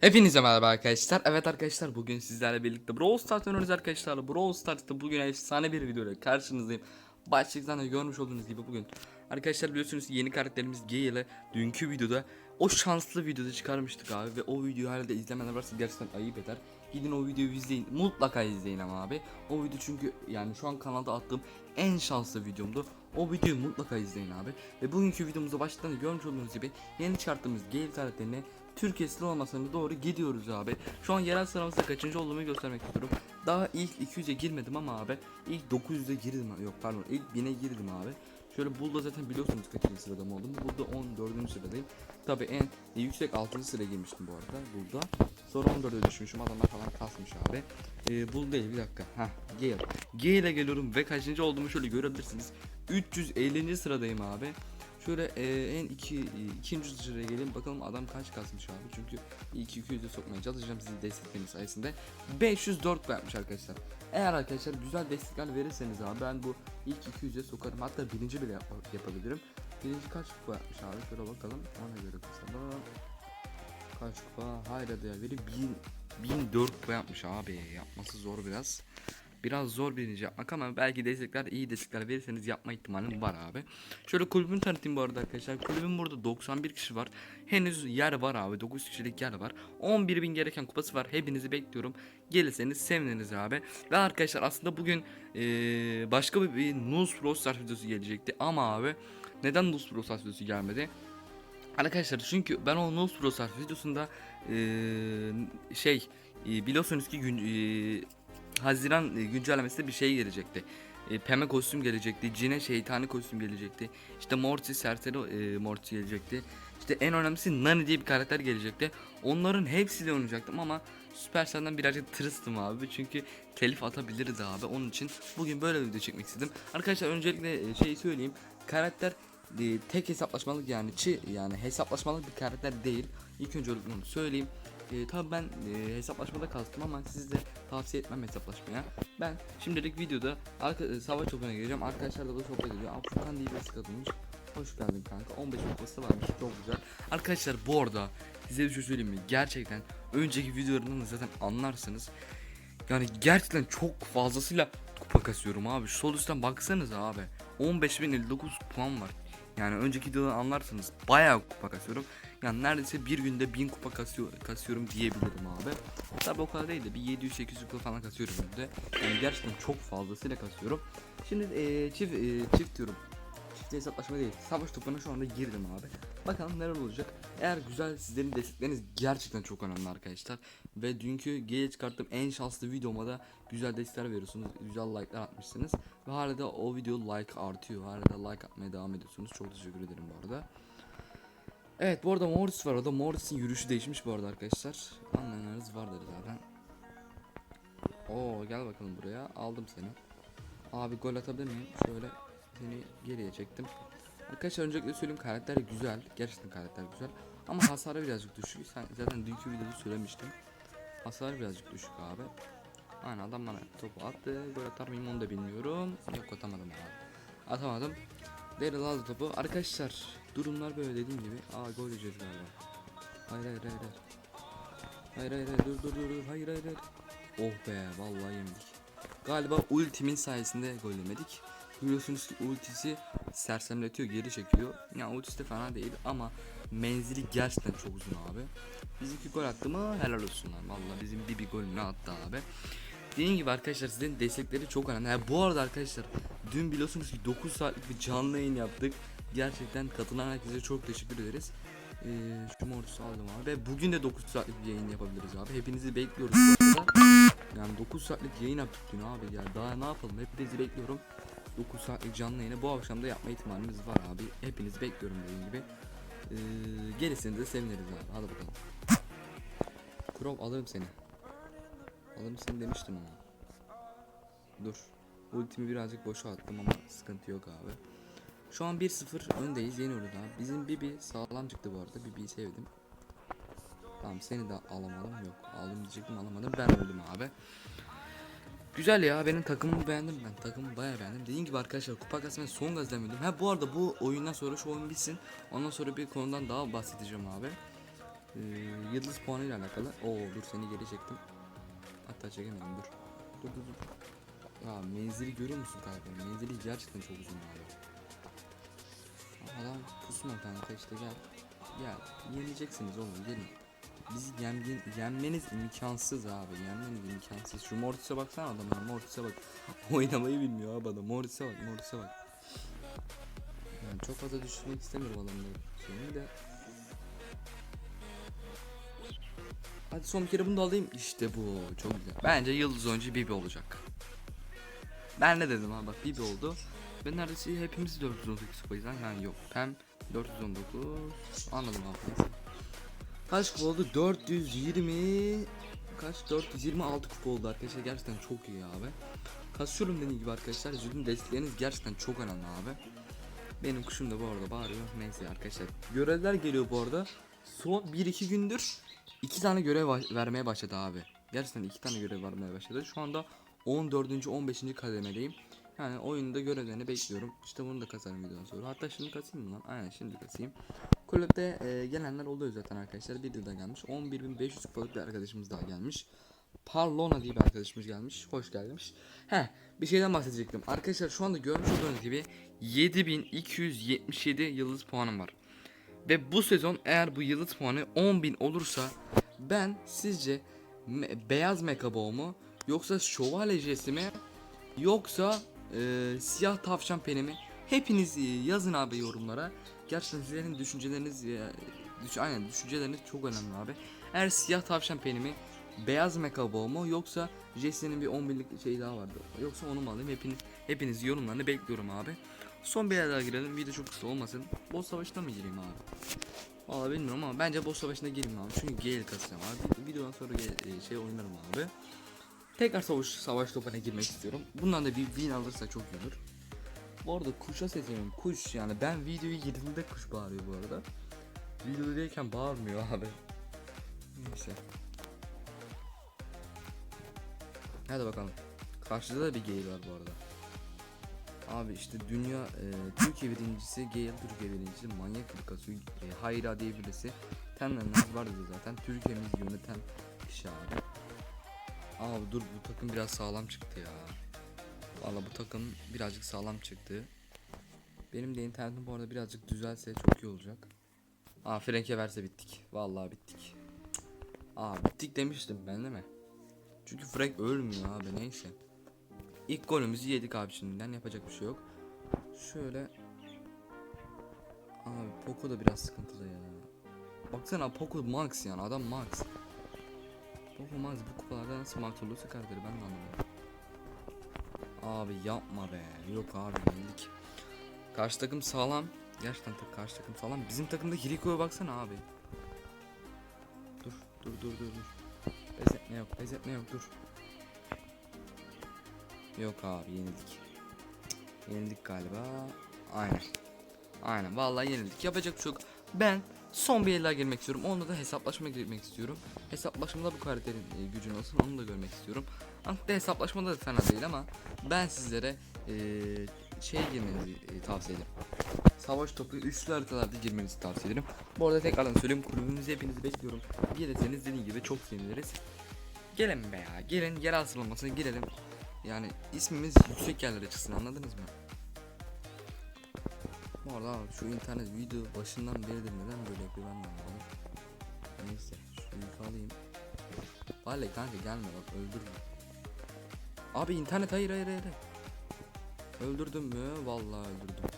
Hepinize merhaba arkadaşlar. Evet arkadaşlar bugün sizlerle birlikte Brawl Stars oynuyoruz arkadaşlar. Brawl Stars'ta bugün efsane bir videoyla karşınızdayım. Başlıktan da görmüş olduğunuz gibi bugün arkadaşlar biliyorsunuz yeni karakterimiz Gay ile dünkü videoda o şanslı videoda çıkarmıştık abi ve o videoyu hala da izlemeyenler varsa gerçekten ayıp eder. Gidin o videoyu izleyin. Mutlaka izleyin ama abi. O video çünkü yani şu an kanalda attığım en şanslı videomdu. O videoyu mutlaka izleyin abi. Ve bugünkü videomuzda başlıktan da görmüş olduğunuz gibi yeni çıkarttığımız Gale karakterine Türkiye sıralamasına doğru gidiyoruz abi. Şu an yerel sıralamada kaçıncı olduğumu göstermek istiyorum. Daha ilk 200'e girmedim ama abi ilk 900'e girdim. Yok pardon ilk 1000'e girdim abi. Şöyle Bull'da zaten biliyorsunuz kaçıncı sırada mı oldum. Bull'da 14. sıradayım. Tabi en yüksek 6. sıraya girmiştim bu arada Bull'da. Sonra 14'e düşmüşüm adamlar falan kasmış abi. Ee, Bull değil bir dakika. Heh Gale. Gale'e geliyorum ve kaçıncı olduğumu şöyle görebilirsiniz. 350. sıradayım abi. Şöyle e, en iki, ikinci sıraya gelin. Bakalım adam kaç kasmış abi? Çünkü ilk 200'e sokmaya çalışacağım sizin destekleriniz sayesinde. 504 yapmış arkadaşlar. Eğer arkadaşlar güzel destekler verirseniz abi ben bu ilk 200'e sokarım. Hatta birinci bile yap- yapabilirim. Birinci kaç kupa yapmış abi? Şöyle bakalım. Ona göre kasalım kaç kupa? Hayra değer veri 1000 1004 kupa yapmış abi. Yapması zor biraz Biraz zor birinci yapmak ama belki destekler iyi destekler verirseniz yapma ihtimalim var abi. Şöyle kulübünü tanıtayım bu arada arkadaşlar. Kulübün burada 91 kişi var. Henüz yer var abi. 9 kişilik yer var. 11 bin gereken kupası var. Hepinizi bekliyorum. Gelirseniz seviniriz abi. Ve arkadaşlar aslında bugün eee, başka bir, bir Nuz Pro Stars videosu gelecekti. Ama abi neden Nuz Pro Stars videosu gelmedi? Arkadaşlar çünkü ben o Nuz Pro Stars videosunda eee, şey biliyorsunuz ki gün, e, Haziran e, güncellemesinde bir şey gelecekti. E, pembe kostüm gelecekti. Cine şeytani kostüm gelecekti. İşte Morty serseri e, Morty gelecekti. İşte en önemlisi Nani diye bir karakter gelecekti. Onların hepsiyle oynayacaktım ama Supercell'den birazcık tırstım abi. Çünkü telif atabiliriz abi. Onun için bugün böyle bir video çekmek istedim. Arkadaşlar öncelikle e, şeyi söyleyeyim. Karakter e, tek hesaplaşmalık yani çi yani hesaplaşmalık bir karakter değil. İlk önce onu söyleyeyim. E, tabi ben e, hesaplaşmada kastım ama siz de tavsiye etmem hesaplaşmaya. Ben şimdilik videoda arka, e, savaş topuna gireceğim. Arkadaşlarla da sohbet ediyor. Aa, Furkan diye birisi katılmış. Hoş geldin kanka. 15 kupası varmış. Çok güzel. Arkadaşlar bu arada size bir şey söyleyeyim mi? Gerçekten önceki videolarından da zaten anlarsınız. Yani gerçekten çok fazlasıyla kupa kasıyorum abi. Şu sol üstten baksanıza abi. 15.059 kupam var. Yani önceki videodan anlarsınız. Bayağı kupa kasıyorum. Yani neredeyse bir günde 1000 kupa kasıyor, kasıyorum diyebilirim abi. Tabi o kadar değil de bir 700-800 kupa falan kasıyorum günde. Yani gerçekten çok fazlasıyla kasıyorum. Şimdi eee, çift, eee, çift diyorum. Çift hesaplaşma değil. Savaş topuna şu anda girdim abi. Bakalım neler olacak. Eğer güzel sizlerin destekleriniz gerçekten çok önemli arkadaşlar. Ve dünkü G'ye çıkarttığım en şanslı videoma da güzel destekler veriyorsunuz. Güzel like'lar atmışsınız. Ve hala da o video like artıyor. Hala da like atmaya devam ediyorsunuz. Çok teşekkür ederim bu arada. Evet bu arada Mortis var orada. Mortis'in yürüyüşü değişmiş bu arada arkadaşlar. Anlayanlarınız vardır zaten. Oo gel bakalım buraya. Aldım seni. Abi gol atabilir miyim? Şöyle seni geriye çektim. Arkadaşlar öncelikle söyleyeyim karakter güzel. Gerçekten karakter güzel. Ama hasarı birazcık düşük. Sen zaten dünkü videoda söylemiştim. Hasarı birazcık düşük abi. Aynen adam bana topu attı. Gol atar mıyım onu da bilmiyorum. Yok atamadım abi. Atamadım. Daryl aldı topu. Arkadaşlar durumlar böyle dediğim gibi. Aa gol yiyeceğiz galiba. Hayır hayır hayır. hayır. Hayır hayır dur dur dur dur hayır hayır hayır. Oh be vallahi yemedik. Galiba ultimin sayesinde gol yemedik. Biliyorsunuz ki ultisi sersemletiyor geri çekiyor. Ya ultisi de fena değil ama menzili gerçekten çok uzun abi. Bizimki gol attı mı helal olsun lan. Vallahi bizim bir golünü attı abi. Dediğim gibi arkadaşlar sizin destekleri çok önemli. Ha, bu arada arkadaşlar dün biliyorsunuz ki 9 saatlik bir canlı yayın yaptık. Gerçekten katılan herkese çok teşekkür ederiz. Ee, şu mortusu aldım abi. Bugün de 9 saatlik bir yayın yapabiliriz abi. Hepinizi bekliyoruz. Yani 9 saatlik yayın yaptık dün abi ya. Daha ne yapalım? Hepinizi bekliyorum. 9 saatlik canlı yayını bu akşam da yapma ihtimalimiz var abi. Hepinizi bekliyorum dediğim gibi. Ee, gelirseniz de seviniriz abi. Hadi bakalım. Krov alırım seni. Alırım seni demiştim ama. Dur. Ultimi birazcık boşa attım ama sıkıntı yok abi. Şu an 1-0 öndeyiz yeniyoruz abi. Bizim Bibi sağlam çıktı bu arada. Bibi'yi sevdim. Tamam seni de alamadım yok. Aldım diyecektim alamadım. Ben öldüm abi. Güzel ya benim takımımı beğendim ben. Takımımı bayağı beğendim. Dediğim gibi arkadaşlar kupa kasmaya son gaz demedim. Ha bu arada bu oyundan sonra şu oyun bitsin. Ondan sonra bir konudan daha bahsedeceğim abi. Ee, yıldız puanı ile alakalı. Oo dur seni geri çektim. Hatta çekemedim dur. Dur dur dur. Ya menzili görüyor musun kanka? Menzili gerçekten çok uzun abi. Adam pusma kanka işte gel. Gel yeneceksiniz oğlum gelin. Bizi yen, yen- yenmeniz imkansız abi. Yenmeniz imkansız. Şu Mortis'e baksana adamın Mortis'e bak. Oynamayı bilmiyor abi adam. Mortis'e bak Mortis'e bak. Yani çok fazla düşünmek istemiyorum adamları. Şimdi de Hadi son kere bunu da alayım. İşte bu. Çok güzel. Bence yıldız oyuncu Bibi olacak. Ben ne dedim ha bak Bibi oldu. Ben neredeyse hepimiz 418 kupayız lan. Yani yok. Pem 419. Anladım abi. Kaç kupa oldu? 420 kaç? 426 kupa oldu arkadaşlar. Gerçekten çok iyi abi. Kasıyorum dediğim gibi arkadaşlar. Zülüm destekleriniz gerçekten çok önemli abi. Benim kuşum da bu arada bağırıyor. Neyse arkadaşlar. Görevler geliyor bu arada. Son 1-2 gündür 2 tane görev vermeye başladı abi. Gerçekten 2 tane görev vermeye başladı. Şu anda 14. 15. kademedeyim. Yani oyunda görevlerini bekliyorum. İşte bunu da kasarım videodan sonra. Hatta şimdi kasayım mı lan? Aynen şimdi kasayım. Kulüpte e, gelenler oluyor zaten arkadaşlar. Bir yılda gelmiş. 11.500 kupalık bir arkadaşımız daha gelmiş. Parlona diye bir arkadaşımız gelmiş. Hoş gelmiş. Heh bir şeyden bahsedecektim. Arkadaşlar şu anda görmüş olduğunuz gibi 7277 yıldız puanım var. Ve bu sezon eğer bu yıldız puanı 10.000 olursa ben sizce me- beyaz mekabo mu yoksa şövalyecesi mi yoksa e, siyah tavşan peni mi hepiniz e, yazın abi yorumlara. Gerçekten sizlerin düşünceleriniz e, düş aynen düşünceleriniz çok önemli abi. Eğer siyah tavşan peni mi beyaz mekabo mu yoksa Jesse'nin bir 10 binlik şey daha vardı. Yoksa onu mu alayım? Hepiniz hepiniz yorumlarını bekliyorum abi. Son bir yer daha girelim. Video çok kısa olmasın. Boss savaşına mı gireyim abi? Valla bilmiyorum ama bence boss savaşına gireyim abi. Çünkü Gale kasacağım abi. Videodan sonra ge- e, şey oynarım abi. Tekrar savaş savaş topuna girmek istiyorum. Bundan da bir win alırsa çok iyi olur. Bu arada kuşa sesleniyorum. Kuş yani ben videoyu girdiğimde kuş bağırıyor bu arada. Videodayken bağırmıyor abi. Neyse. Hadi bakalım. Karşıda da bir Gale var bu arada. Abi işte dünya e, Türkiye birincisi Gale Türkiye birincisi manyak bir kasıyor. E, Hayra diye birisi. Tenlenmez vardı zaten. Türkiye'mizi yöneten kişi abi. Abi dur bu takım biraz sağlam çıktı ya. Valla bu takım birazcık sağlam çıktı. Benim de internetim bu arada birazcık düzelse çok iyi olacak. Aa Frank'e verse bittik. Vallahi bittik. Aa bittik demiştim ben değil mi? Çünkü Frank ölmüyor abi neyse. İlk golümüzü yedik abi şimdiden yapacak bir şey yok. Şöyle Abi Poco da biraz sıkıntılı ya. Baksana Poco Max yani adam Max. Max bu kupalarda nasıl olursa karakteri ben de anlamadım. Abi yapma be. Yok abi yenildik. Karşı takım sağlam. Gerçekten ta- karşı takım sağlam. Bizim takımda Hiriko'ya baksana abi. Dur dur dur dur dur. Pes etme yok pes etme yok dur. Yok abi yenildik. Yenildik galiba. Aynen. Aynen vallahi yenildik. Yapacak bir şey. Ben son bir el daha girmek istiyorum. Onda da hesaplaşma girmek istiyorum. Hesaplaşmada bu karakterin e, gücü nasıl onu da görmek istiyorum. Aslında hesaplaşmada da fena değil ama ben sizlere e, şey girmenizi e, tavsiye ederim. Savaş topu üçlü haritalarda girmenizi tavsiye ederim. Bu arada tekrardan söyleyeyim kulübümüzü hepinizi bekliyorum. Gelirseniz dediğim gibi çok seviniriz. Gelin be ya gelin yer sıralamasına girelim. Yani ismimiz yüksek yerlere çıksın anladınız mı? Bu arada şu internet video başından beridir neden böyle yapıyor ben. Neyse şu yükü alayım. Vale kanka gelme bak öldürme. Abi internet hayır hayır hayır. Öldürdüm mü? Vallahi öldürdüm.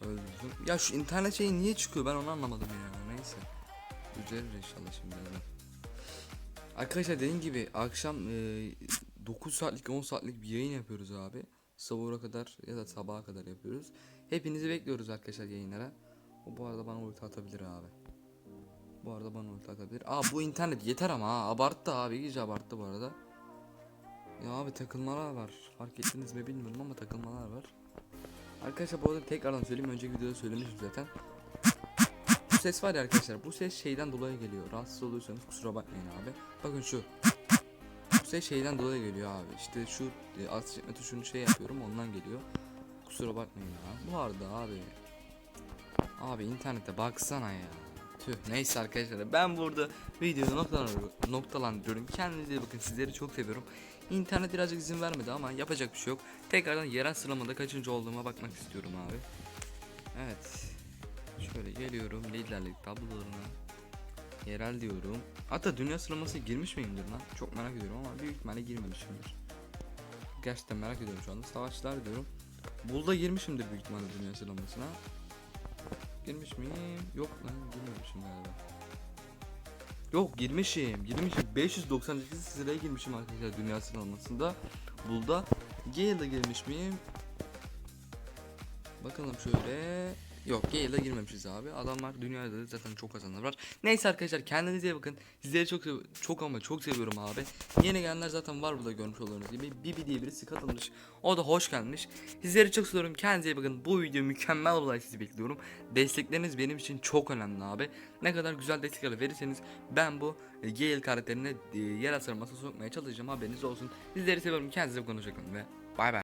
Öldürdüm. Ya şu internet şeyi niye çıkıyor ben onu anlamadım ya. Neyse. Düzelir inşallah şimdi. Arkadaşlar dediğim gibi akşam e, 9 saatlik 10 saatlik bir yayın yapıyoruz abi. Sahura kadar ya da sabaha kadar yapıyoruz. Hepinizi bekliyoruz arkadaşlar yayınlara. O bu arada bana ulti atabilir abi. Bu arada bana ulti atabilir. Aa bu internet yeter ama ha abarttı abi iyice abarttı bu arada. Ya abi takılmalar var. Fark ettiniz mi bilmiyorum ama takılmalar var. Arkadaşlar bu arada tekrardan söyleyeyim önceki videoda söylemiştim zaten. Bu ses var ya arkadaşlar bu ses şeyden dolayı geliyor. Rahatsız oluyorsanız kusura bakmayın abi. Bakın şu. Ses şeyden dolayı geliyor abi. İşte şu e, alt çekme tuşunu şey yapıyorum ondan geliyor. Kusura bakmayın ya. Bu arada abi. Abi internete baksana ya. Tüh neyse arkadaşlar ben burada videoyu noktalandırıyorum, noktalandırıyorum. Kendinize iyi bakın sizleri çok seviyorum. İnternet birazcık izin vermedi ama yapacak bir şey yok. Tekrardan yerel sıralamada kaçıncı olduğuma bakmak istiyorum abi. Evet. Şöyle geliyorum liderlik tablolarına. Yerel diyorum. Hatta dünya sıralaması girmiş miyimdir lan? Çok merak ediyorum ama büyük ihtimalle girmemişimdir. Gerçekten merak ediyorum şu anda. Savaşlar diyorum. Bulda girmişimdir büyük ihtimalle dünya sıralamasına. Girmiş miyim? Yok lan girmemişim galiba. Yok girmişim. Girmişim. 598 sıraya girmişim arkadaşlar dünya sıralamasında. Bulda Gale'da girmiş miyim? Bakalım şöyle. Yok Gale'da girmemişiz abi. Adamlar dünyada da zaten çok kazanlar var. Neyse arkadaşlar kendinize bakın. Sizleri çok çok ama çok seviyorum abi. Yeni gelenler zaten var burada görmüş olduğunuz gibi. Bibi diye birisi katılmış. O da hoş gelmiş. Sizleri çok seviyorum. Kendinize bakın. Bu video mükemmel olay sizi bekliyorum. Destekleriniz benim için çok önemli abi. Ne kadar güzel destekler verirseniz ben bu e, Gale karakterine e, yer asarmasına sokmaya çalışacağım. Haberiniz olsun. Sizleri seviyorum. Kendinize bakın. Hoşçakalın ve bay bay.